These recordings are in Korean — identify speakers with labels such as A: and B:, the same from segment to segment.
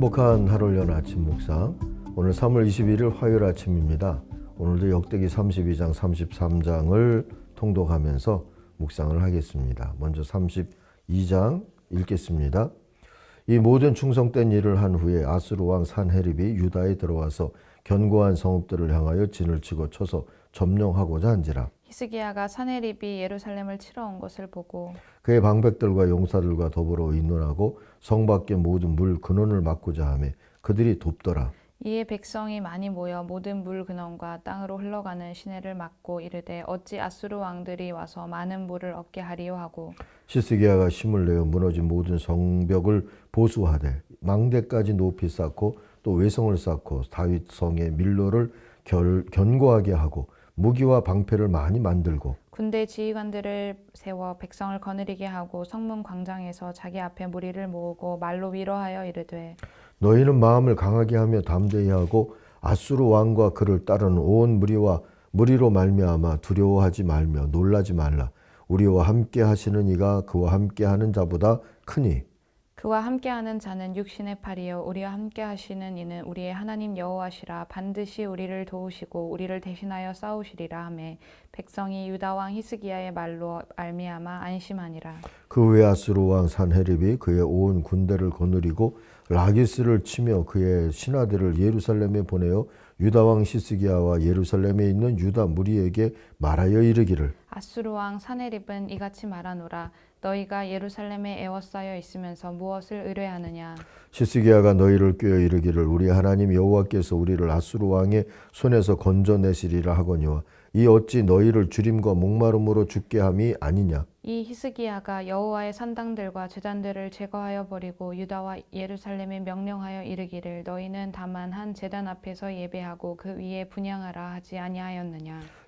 A: 행복한 하루를 연 아침 묵상 오늘 3월 21일 화요일 아침입니다. 오늘도 역대기 32장 33장을 통독하면서 묵상을 하겠습니다. 먼저 32장 읽겠습니다. 이 모든 충성된 일을 한 후에 아수르 왕 산헤립이 유다에 들어와서 견고한 성읍들을 향하여 진을 치고 쳐서 점령하고자 한지라
B: 히스기야가 사네립이 예루살렘을 치러 온 것을 보고
A: 그의 방백들과 용사들과 더불어 의논하고 성 밖의 모든 물 근원을 막고자 하매 그들이 돕더라.
B: 이에 백성이 많이 모여 모든 물 근원과 땅으로 흘러가는 시내를 막고 이르되 어찌 아수르 왕들이 와서 많은 물을 얻게 하리요 하고
A: 시스기야가 힘을 내어 무너진 모든 성벽을 보수하되 망대까지 높이 쌓고 또 외성을 쌓고 다윗 성의 밀로를 결, 견고하게 하고 무기와 방패를 많이 만들고
B: 군대 지휘관들을 세워 백성을 거느리게 하고 성문 광장에서 자기 앞에 무리를 모으고 말로 위로하여 이르되
A: 너희는 마음을 강하게 하며 담대히 하고 아수르 왕과 그를 따르는 온 무리와 무리로 말미암아 두려워하지 말며 놀라지 말라. 우리와 함께 하시는 이가 그와 함께 하는 자보다 크니
B: 그와 함께하는 자는 육신의 팔이요 우리와 함께하시는 이는 우리의 하나님 여호와시라. 반드시 우리를 도우시고 우리를 대신하여 싸우시리라 하매 백성이 유다 왕 히스기야의 말로 말미암아 안심하니라.
A: 그 외 아수르 왕 산헤립이 그의 온 군대를 거느리고 라기스를 치며 그의 신하들을 예루살렘에 보내어 유다 왕 시스기야와 예루살렘에 있는 유다 무리에게 말하여 이르기를.
B: 아수르 왕 사네립은 이같이 말하노라 너희가 예루살렘에 에워싸여 있으면서 무엇을 의뢰하느냐?
A: 시스기야가 너희를 꾀어 이르기를 우리 하나님 여호와께서 우리를 아수르 왕의 손에서 건져내시리라 하거니와 이 어찌 너희를 주림과 목마름으로 죽게 함이 아니냐?
B: 이 히스기야가 여호와의 산당들과 제단들을 제거하여 버리고 유다와 예루살렘에 명령하여 이르기를 너희는 다만 한 제단 앞에서 예배하고 그 위에 분양하라 하지 아니하였느냐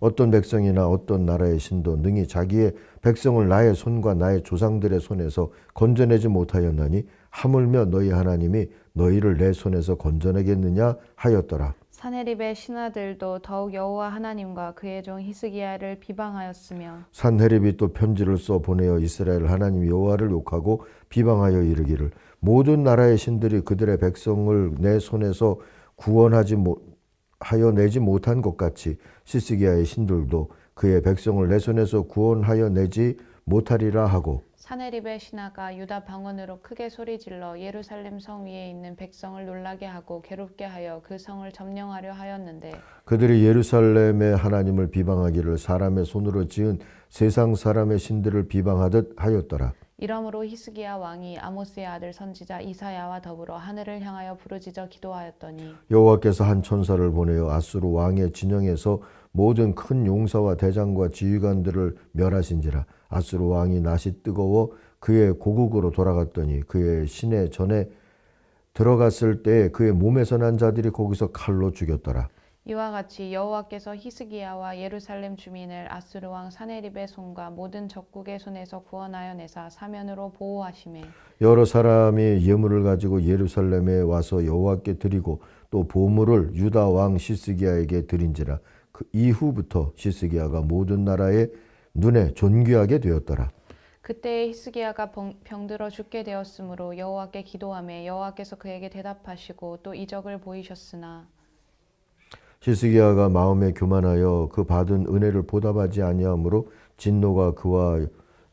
A: 어떤 백성이나 어떤 나라의 신도 능히 자기의 백성을 나의 손과 나의 조상들의 손에서 건져내지 못하였나니 하물며 너희 하나님이 너희를 내 손에서 건져내겠느냐 하였더라.
B: 사네립의 신하들도 더욱 여호와 하나님과 그의 종 히스기야를 비방하였으며
A: 산헤립이 또 편지를 써 보내어 이스라엘 하나님 여호와를 욕하고 비방하여 이르기를 모든 나라의 신들이 그들의 백성을 내 손에서 구원하지 못 하여 내지 못한 것 같이 시스기야의 신들도 그의 백성을 내 손에서 구원하여 내지 못하리라 하고
B: 사네립의 신하가 유다 방언으로 크게 소리질러 예루살렘 성 위에 있는 백성을 놀라게 하고 괴롭게 하여 그 성을 점령하려 하였는데
A: 그들이 예루살렘의 하나님을 비방하기를 사람의 손으로 지은 세상 사람의 신들을 비방하듯 하였더라
B: 이러므로 히스기야 왕이 아모스의 아들 선지자 이사야와 더불어 하늘을 향하여 부르짖어 기도하였더니
A: 여호와께서 한 천사를 보내어 아수르 왕의 진영에서 모든 큰 용사와 대장과 지휘관들을 멸하신지라. 아수르 왕이 낯이 뜨거워 그의 고국으로 돌아갔더니 그의 시내 전에 들어갔을 때 그의 몸에서 난 자들이 거기서 칼로 죽였더라
B: 이와 같이 여호와께서 히스기야와 예루살렘 주민을 아수르 왕 사네립의 손과 모든 적국의 손에서 구원하여 내사 사면으로 보호하심에.
A: 여러 사람이 예물을 가지고 예루살렘에 와서 여호와께 드리고 또 보물을 유다 왕 시스기야에게 드린지라 그 이후부터 시스기야가 모든 나라의 눈에 존귀하게 되었더라.
B: 그때 히스기야가 병- 병들어 죽게 되었으므로 여호와께 기도하며 여호와께서 그에게 대답하시고 또 이적을 보이셨으나
A: 시스기야가 마음에 교만하여 그 받은 은혜를 보답하지 아니하므로 진노가 그와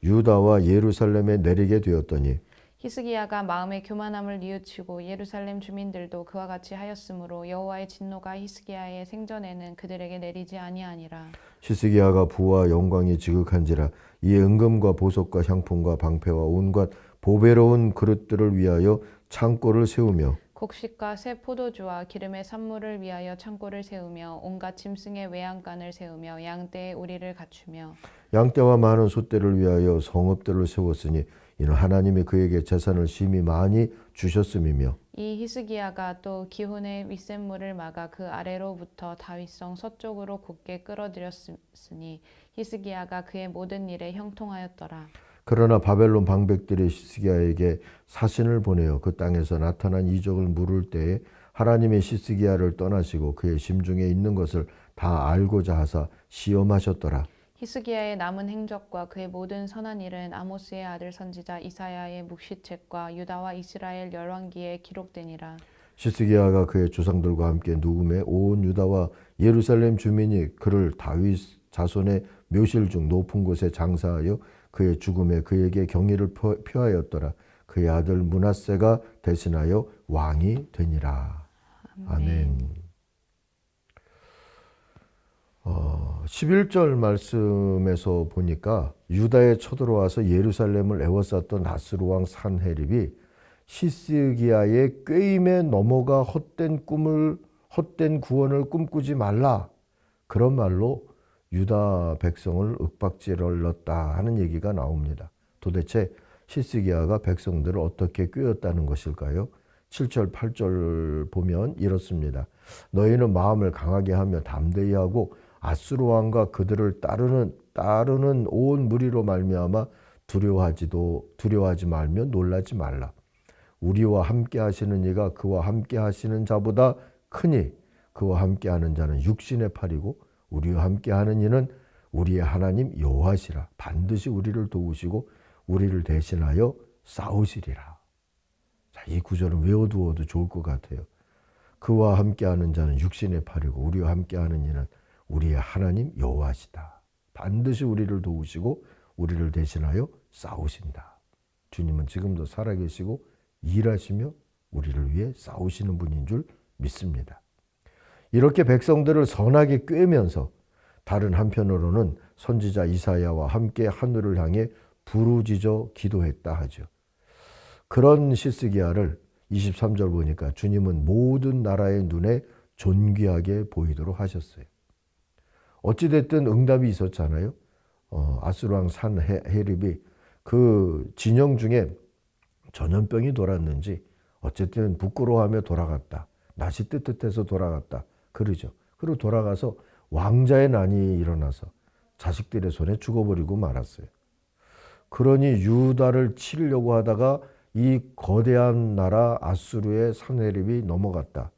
A: 유다와 예루살렘에 내리게 되었더니
B: 히스기야가 마음의 교만함을 뉘우치고 예루살렘 주민들도 그와 같이 하였으므로 여호와의 진노가 히스기야의 생전에는 그들에게 내리지 아니하니라.
A: 시스기야가 부와 영광이 지극한지라 이에 은금과 보석과 향품과 방패와 온갖 보배로운 그릇들을 위하여 창고를 세우며
B: 곡식과 새 포도주와 기름의 산물을 위하여 창고를 세우며 온갖 짐승의 외양간을 세우며 양떼의 우리를 갖추며
A: 양떼와 많은 소떼를 위하여 성읍들을 세웠으니 이는 하나님이 그에게 재산을 심히 많이 주셨음이며
B: 이 히스기야가 또 기혼의 윗샘물을 막아 그 아래로부터 다윗성 서쪽으로 굳게 끌어들였으니 히스기야가 그의 모든 일에 형통하였더라.
A: 그러나 바벨론 방백들이 시스기야에게 사신을 보내어 그 땅에서 나타난 이적을 물을 때에 하나님의 시스기야를 떠나시고 그의 심중에 있는 것을 다 알고자 하사 시험하셨더라.
B: 히스기야의 남은 행적과 그의 모든 선한 일은 아모스의 아들 선지자 이사야의 묵시책과 유다와 이스라엘 열왕기에 기록되니라.
A: 시스기야가 그의 조상들과 함께 누움에 온 유다와 예루살렘 주민이 그를 다윗 자손의 묘실 중 높은 곳에 장사하여 그의 죽음에 그에게 경의를 표- 표하였더라. 그의 아들 문하세가 대신하여 왕이 되니라. 아멘. 어, 11절 말씀에서 보니까 유다에 쳐들어와서 예루살렘을 애워쌌던 나스루 왕 산헤립이 시스기야의 꾀임에 넘어가 헛된 꿈을 헛된 구원을 꿈꾸지 말라 그런 말로 유다 백성을 윽박질렀다 하는 얘기가 나옵니다. 도대체 시스기야가 백성들을 어떻게 꾀었다는 것일까요? 7절 8절 보면 이렇습니다. 너희는 마음을 강하게 하며 담대히 하고 아수르 왕과 그들을 따르는 따르는 온 무리로 말미암아 두려워하지도 두려워하지 말며 놀라지 말라. 우리와 함께 하시는 이가 그와 함께 하시는 자보다 크니 그와 함께 하는 자는 육신의 팔이고 우리와 함께 하는 이는 우리의 하나님 여호와시라 반드시 우리를 도우시고 우리를 대신하여 싸우시리라. 자, 이 구절은 외워두어도 좋을 것 같아요. 그와 함께 하는 자는 육신의 팔이고 우리와 함께 하는 이는 우리의 하나님 여호와시다. 반드시 우리를 도우시고 우리를 대신하여 싸우신다. 주님은 지금도 살아계시고 일하시며 우리를 위해 싸우시는 분인 줄 믿습니다. 이렇게 백성들을 선하게 꿰면서 다른 한편으로는 선지자 이사야와 함께 하늘을 향해 부르짖어 기도했다 하죠. 그런 시스기야를 23절 보니까 주님은 모든 나라의 눈에 존귀하게 보이도록 하셨어요. 어찌됐든 응답이 있었잖아요. 어, 아수르왕 산 해- 해립이 그 진영 중에 전염병이 돌았는지 어쨌든 부끄러워하며 돌아갔다. 낯이 뜨뜻해서 돌아갔다. 그러죠. 그리고 돌아가서 왕자의 난이 일어나서 자식들의 손에 죽어버리고 말았어요. 그러니 유다를 치려고 하다가 이 거대한 나라 아수르의 산헤립이 넘어갔다.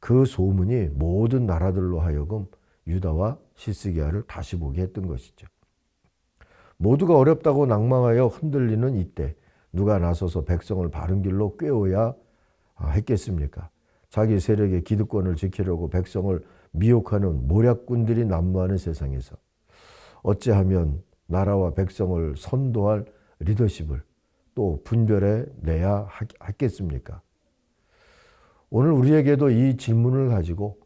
A: 그 소문이 모든 나라들로 하여금 유다와 시스기야를 다시 보게 했던 것이죠. 모두가 어렵다고 낭망하여 흔들리는 이때 누가 나서서 백성을 바른 길로 꿰어야 했겠습니까? 자기 세력의 기득권을 지키려고 백성을 미혹하는 모략꾼들이 난무하는 세상에서 어찌하면 나라와 백성을 선도할 리더십을 또 분별해 내야 하겠습니까? 오늘 우리에게도 이 질문을 가지고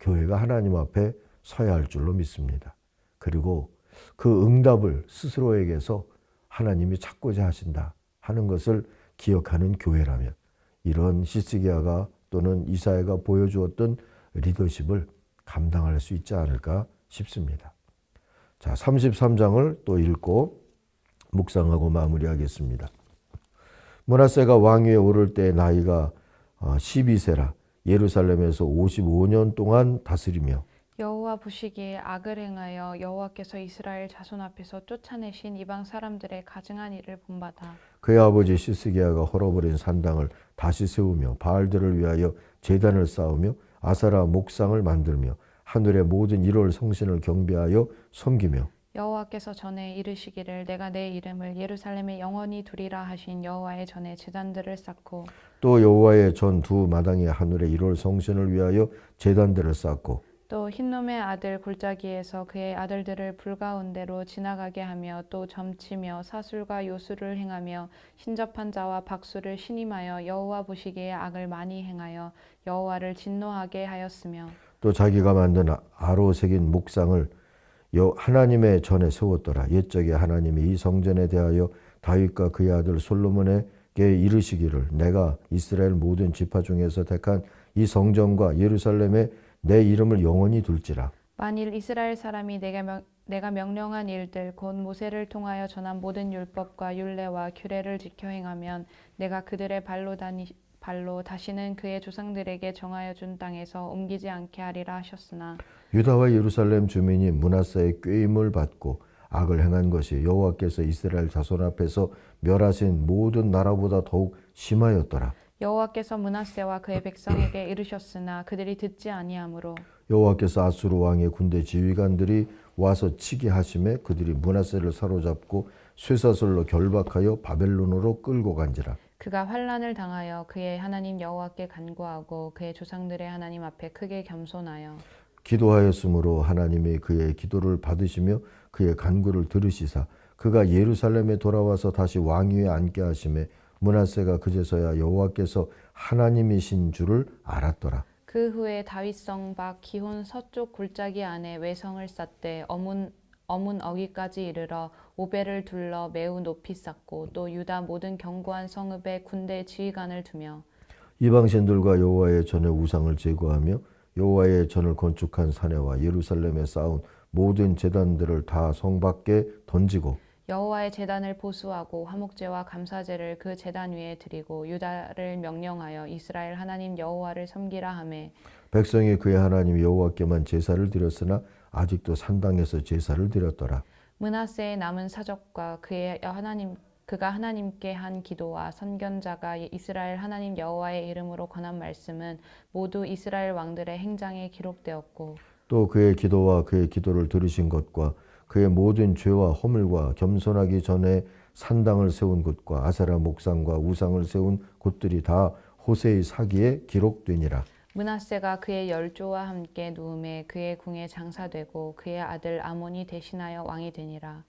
A: 교회가 하나님 앞에 서야 할 줄로 믿습니다. 그리고 그 응답을 스스로에게서 하나님이 찾고자 하신다 하는 것을 기억하는 교회라면 이런 시스기야가 또는 이사야가 보여주었던 리더십을 감당할 수 있지 않을까 싶습니다. 자, 33장을 또 읽고 묵상하고 마무리하겠습니다. 문하세가 왕위에 오를 때 나이가 12세라 예루살렘에서 55년 동안 다스리며
B: 여호와 보시기에 악을 행하여 여호와께서 이스라엘 자손 앞에서 쫓아내신 이방 사람들의 가증한 일을 본받아
A: 그의 아버지 시스기야가 헐어버린 산당을 다시 세우며 바알들을 위하여 제단을 쌓으며 아사라 목상을 만들며 하늘의 모든 일월 성신을 경배하여 섬기며
B: 여호와께서 전에 이르시기를 내가 내 이름을 예루살렘에 영원히 두리라 하신 여호와의 전에 제단들을 쌓고
A: 또 여호와의 전 두 마당의 하늘의 일월 성신을 위하여 제단들을 쌓고
B: 또 흰놈의 아들 골짜기에서 그의 아들들을 불가운데로 지나가게 하며 또 점치며 사술과 요술을 행하며 신접한 자와 박수를 신임하여 여호와 보시기에 악을 많이 행하여 여호와를 진노하게 하였으며
A: 또 자기가 만든 아로 새긴 목상을 여 하나님의 전에 세웠더라. 옛적에 하나님이 이 성전에 대하여 다윗과 그의 아들 솔로몬에게 이르시기를 내가 이스라엘 모든 지파 중에서 택한 이 성전과 예루살렘에 내 이름을 영원히 둘지라.
B: 만일 이스라엘 사람이 내게 명, 내가 명령한 일들 곧 모세를 통하여 전한 모든 율법과 율례와 규례를 지켜 행하면 내가 그들의 발로 다니 발로 다시는 그의 조상들에게 정하여 준 땅에서 옮기지 않게 하리라 하셨으나
A: 유다와 예루살렘 주민이 문하세의 꾀임을 받고 악을 행한 것이 여호와께서 이스라엘 자손 앞에서 멸하신 모든 나라보다 더욱 심하였더라.
B: 여호와께서 문하세와 그의 백성에게 이르셨으나 그들이 듣지 아니하므로
A: 여호와께서 아수르 왕의 군대 지휘관들이 와서 치게 하심에 그들이 문하세를 사로잡고 쇠사슬로 결박하여 바벨론으로 끌고 간지라.
B: 그가 환란을 당하여 그의 하나님 여호와께 간구하고 그의 조상들의 하나님 앞에 크게 겸손하여
A: 기도하였으므로 하나님이 그의 기도를 받으시며 그의 간구를 들으시사 그가 예루살렘에 돌아와서 다시 왕위에 앉게 하심에 문하세가 그제서야 여호와께서 하나님이신 줄을 알았더라.
B: 그 후에 다윗성 밖 기혼 서쪽 골짜기 안에 외성을 쌓되 어문 어문 어기까지 이르러 오벨을 둘러 매우 높이 쌓고 또 유다 모든 견고한 성읍에 군대 지휘관을 두며
A: 이방 신들과 여호와의 전에 우상을 제거하며 여호와의 전을 건축한 사내와 예루살렘에 쌓은 모든 제단들을 다 성 밖에 던지고
B: 여호와의 제단을 보수하고 화목제와 감사제를 그 제단 위에 드리고 유다를 명령하여 이스라엘 하나님 여호와를 섬기라 하매
A: 백성이 그의 하나님 여호와께만 제사를 드렸으나 아직도 산당에서 제사를 드렸더라.
B: 문하세의 남은 사적과 그의 하나님 그가 하나님께 한 기도와 선견자가 이스라엘 하나님 여호와의 이름으로 권한 말씀은 모두 이스라엘 왕들의 행장에 기록되었고
A: 또 그의 기도와 그의 기도를 들으신 것과 그의 모든 죄와 허물과 겸손하기 전에 산당을 세운 곳과 아세라 목상과 우상을 세운 곳들이 다 호세의 사기에 기록되니라.
B: 문하세가 그의 열조와 함께 누움에 그의 궁에 장사되고 그의 아들 아몬이 대신하여 왕이 되니라.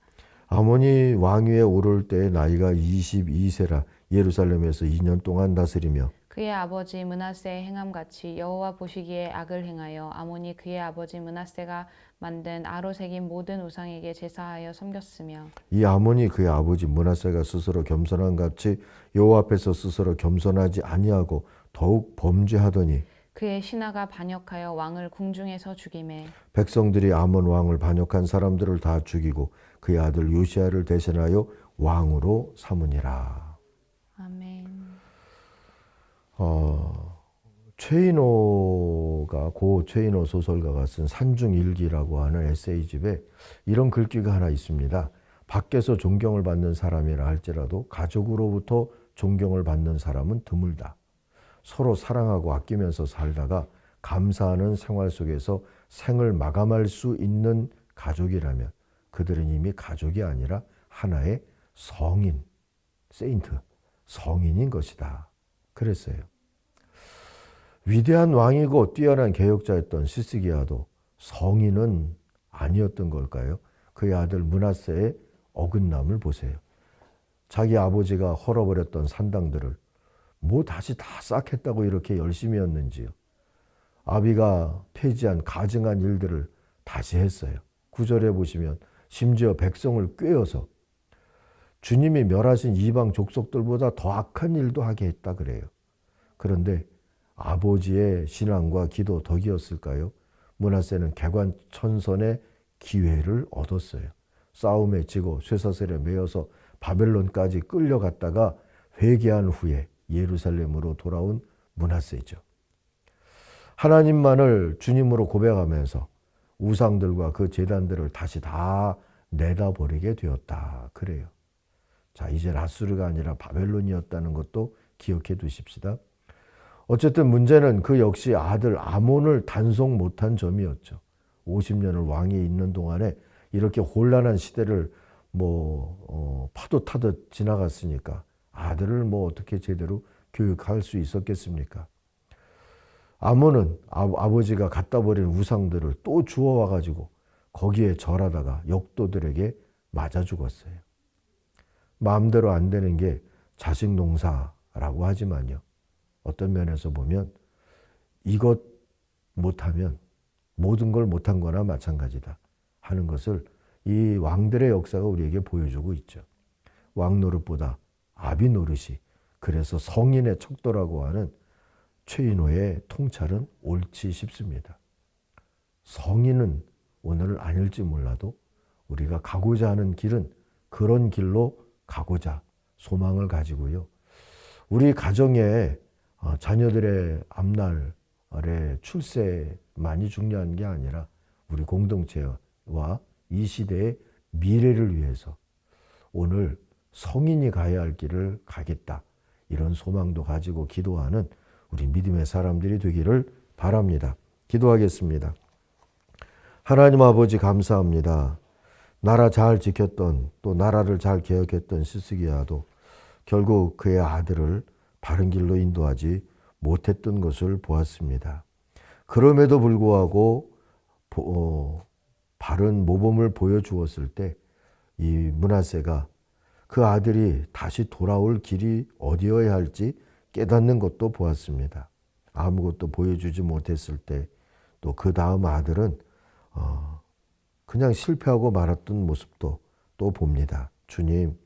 A: 아몬이 왕위에 오를 때 나이가 22세라 예루살렘에서 2년 동안 다스리며
B: 그의 아버지 문하세의 행함 같이 여호와 보시기에 악을 행하여 아몬이 그의 아버지 문하세가 만든 아로 새긴 모든 우상에게 제사하여 섬겼으며
A: 이 아몬이 그의 아버지 문하세가 스스로 겸손한 같이 여호와 앞에서 스스로 겸손하지 아니하고 더욱 범죄하더니
B: 그의 신하가 반역하여 왕을 궁중에서 죽임에
A: 백성들이 아몬 왕을 반역한 사람들을 다 죽이고 그의 아들 요시아를 대신하여 왕으로 삼으니라. 어, 최인호가 고 최인호 소설가가 쓴 산중일기라고 하는 에세이집에 이런 글귀가 하나 있습니다. 밖에서 존경을 받는 사람이라 할지라도 가족으로부터 존경을 받는 사람은 드물다. 서로 사랑하고 아끼면서 살다가 감사하는 생활 속에서 생을 마감할 수 있는 가족이라면 그들은 이미 가족이 아니라 하나의 성인, 세인트, 성인인 것이다. 그랬어요. 위대한 왕이고 뛰어난 개혁자였던 시스기야도 성인은 아니었던 걸까요? 그의 아들 문하세의 어긋남을 보세요. 자기 아버지가 헐어버렸던 산당들을 뭐 다시 다 쌓겠다고 이렇게 열심히 했는지요. 아비가 폐지한 가증한 일들을 다시 했어요. 구절에 보시면 심지어 백성을 꿰어서 주님이 멸하신 이방 족속들보다 더 악한 일도 하게 했다 그래요. 그런데 아버지의 신앙과 기도 덕이었을까요? 문하세는 개관 천선의 기회를 얻었어요. 싸움에 지고 쇠사슬에 매여서 바벨론까지 끌려갔다가 회개한 후에 예루살렘으로 돌아온 문하세죠. 하나님만을 주님으로 고백하면서 우상들과 그 재단들을 다시 다 내다버리게 되었다. 그래요. 자, 이제 라스르가 아니라 바벨론이었다는 것도 기억해 두십시다. 어쨌든 문제는 그 역시 아들 아몬을 단속 못한 점이었죠. 50년을 왕에 있는 동안에 이렇게 혼란한 시대를 뭐 어, 파도 타듯 지나갔으니까 아들을 뭐 어떻게 제대로 교육할 수 있었겠습니까? 아몬은 아, 아버지가 갖다 버린 우상들을 또 주워와 가지고 거기에 절하다가 역도들에게 맞아 죽었어요. 마음대로 안 되는 게 자식 농사라고 하지만요. 어떤 면에서 보면 이것 못하면 모든 걸 못한 거나 마찬가지다 하는 것을 이 왕들의 역사가 우리에게 보여주고 있죠. 왕 노릇보다 아비 노릇이 그래서 성인의 척도라고 하는 최인호의 통찰은 옳지 싶습니다. 성인은 오늘 아닐지 몰라도 우리가 가고자 하는 길은 그런 길로 가고자 소망을 가지고요. 우리 가정에 어, 자녀들의 앞날의 출세만이 중요한 게 아니라 우리 공동체와 이 시대의 미래를 위해서 오늘 성인이 가야 할 길을 가겠다. 이런 소망도 가지고 기도하는 우리 믿음의 사람들이 되기를 바랍니다. 기도하겠습니다. 하나님 아버지 감사합니다. 나라 잘 지켰던 또 나라를 잘 개혁했던 시스기야도 결국 그의 아들을 바른 길로 인도하지 못했던 것을 보았습니다. 그럼에도 불구하고 어, 바른 모범을 보여주었을 때 이 문하세가 그 아들이 다시 돌아올 길이 어디여야 할지 깨닫는 것도 보았습니다. 아무것도 보여주지 못했을 때 또 그 다음 아들은 어, 그냥 실패하고 말았던 모습도 또 봅니다. 주님,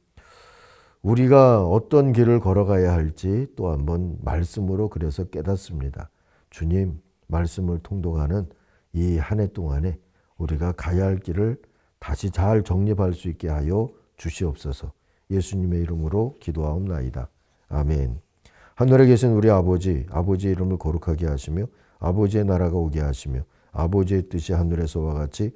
A: 우리가 어떤 길을 걸어가야 할지 또 한번 말씀으로 그래서 깨닫습니다. 주님, 말씀을 통독하는 이 한 해 동안에 우리가 가야 할 길을 다시 잘 정립할 수 있게 하여 주시옵소서. 예수님의 이름으로 기도하옵나이다. 아멘. 하늘에 계신 우리 아버지, 아버지의 이름을 거룩하게 하시며 아버지의 나라가 오게 하시며 아버지의 뜻이 하늘에서와 같이